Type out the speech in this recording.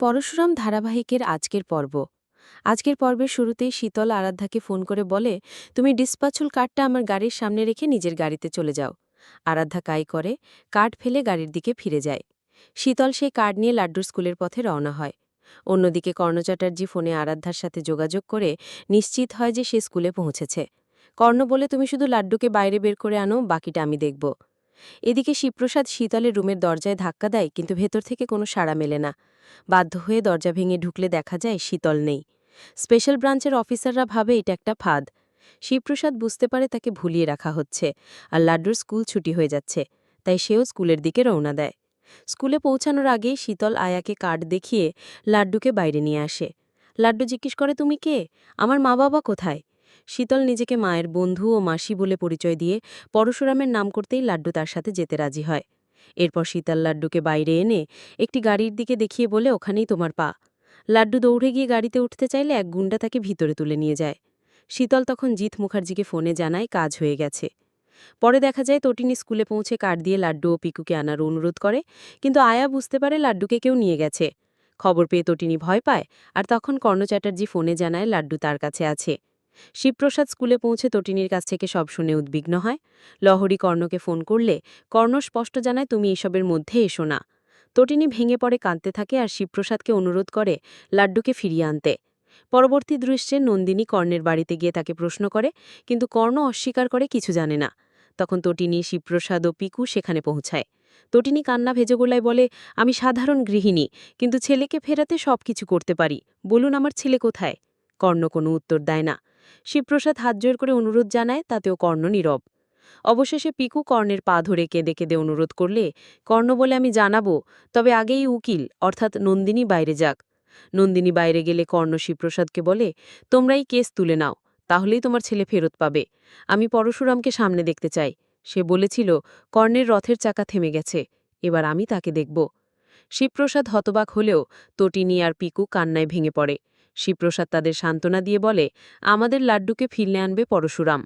পরশুরাম ধারাবাহিকের আজকের পর্ব। আজকের পর্বের শুরুতেই শীতল আরাধ্যাকে ফোন করে বলে, তুমি ডিসপাচুল কার্ডটা আমার গাড়ির সামনে রেখে নিজের গাড়িতে চলে যাও। আরাধ্যা কাই করে কার্ড ফেলে গাড়ির দিকে ফিরে যায়। শীতল সেই কার্ড নিয়ে লাড্ডুর স্কুলের পথে রওনা হয়। অন্যদিকে কর্ণ চ্যাটার্জি ফোনে আরাধ্যার সাথে যোগাযোগ করে নিশ্চিত হয় যে সে স্কুলে পৌঁছেছে। কর্ণ বলে, তুমি শুধু লাড্ডুকে বাইরে বের করে আনো, বাকিটা আমি দেখব। এদিকে শিবপ্রসাদ শীতলের রুমের দরজায় ধাক্কা দেয়, কিন্তু ভেতর থেকে কোনো সাড়া মেলে না। বাধ্য হয়ে দরজা ভেঙে ঢুকলে দেখা যায় শীতল নেই। স্পেশাল ব্রাঞ্চের অফিসাররা ভাবে এটা একটা ফাঁদ। শিবপ্রসাদ বুঝতে পারে তাকে ভুলিয়ে রাখা হচ্ছে আর লাড্ডুর স্কুল ছুটি হয়ে যাচ্ছে, তাই সেও স্কুলের দিকে রওনা দেয়। স্কুলে পৌঁছানোর আগেই শীতল আয়াকে কার্ড দেখিয়ে লাড্ডুকে বাইরে নিয়ে আসে। লাড্ডু জিজ্ঞেস করে, তুমি কে? আমার মা বাবা কোথায়? শীতল নিজেকে মায়ের বন্ধু ও মাসি বলে পরিচয় দিয়ে পরশুরামের নাম করতেই লাড্ডু তার সাথে যেতে রাজি হয়। এরপর শীতল লাড্ডুকে বাইরে এনে একটি গাড়ির দিকে দেখিয়ে বলে, ওখানেই তোমার পা। লাড্ডু দৌড়ে গিয়ে গাড়িতে উঠতে চাইলে এক গুন্ডা তাকে ভিতরে তুলে নিয়ে যায়। শীতল তখন জিৎ মুখার্জিকে ফোনে জানায় কাজ হয়ে গেছে। পরে দেখা যায় তটিনী স্কুলে পৌঁছে কার্ড দিয়ে লাড্ডু ও পিকুকে আনার অনুরোধ করে, কিন্তু আয়া বুঝতে পারে লাড্ডুকে কেউ নিয়ে গেছে। খবর পেয়ে তটিনী ভয় পায়, আর তখন কর্ণ চ্যাটার্জি ফোনে জানায় লাড্ডু তার কাছে আছে। শিবপ্রসাদ স্কুলে পৌঁছে তটিনীর কাছ থেকে সব শুনে উদ্বিগ্ন হয়। লহরী কর্ণকে ফোন করলে, কর্ণ স্পষ্ট জানায় তুমি এসবের মধ্যে এসো না। তটিনী ভেঙে পড়ে কাঁদতে থাকে আর শিবপ্রসাদকে অনুরোধ করে লাড্ডুকে ফিরিয়ে আনতে। পরবর্তী দৃশ্যে নন্দিনী কর্ণের বাড়িতে গিয়ে তাকে প্রশ্ন করে, কিন্তু কর্ণ অস্বীকার করে কিছু জানে না? তখন তটিনী, শিবপ্রসাদ ও পিকু সেখানে পৌঁছায়। তটিনী কান্না ভেজে গোলায় বলে, আমি সাধারণ গৃহিণী, কিন্তু ছেলেকে ফেরাতে সব কিছু করতে পারি। বলুন আমার ছেলে কোথায়? কর্ণ কোনো উত্তর দেয় না। শিবপ্রসাদ হাত জোর করে অনুরোধ জানায়, তাতেও কর্ণ নীরব। অবশেষে পিকু কর্ণের পা ধরে কেঁদে কেঁদে অনুরোধ করলে, কর্ণ বলে আমি জানাব, তবে আগেই উকিল, অর্থাৎ নন্দিনী বাইরে যাক। নন্দিনী বাইরে গেলে কর্ণ শিবপ্রসাদকে বলে, তোমরাই কেস তুলে নাও, তাহলেই তোমার ছেলে ফেরত পাবে। আমি পরশুরামকে সামনে দেখতে চাই। সে বলেছিল, কর্ণের রথের চাকা থেমে গেছে, এবার আমি তাকে দেখব। শিবপ্রসাদ হতবাক হলেও তটিনী আর পিকু কান্নায় ভেঙে পড়ে। শিবপ্রসাদ তাদের সান্ত্বনা দিয়ে বলে আমাদের লাড্ডুকে ফিরলে আনবে পরশুরাম।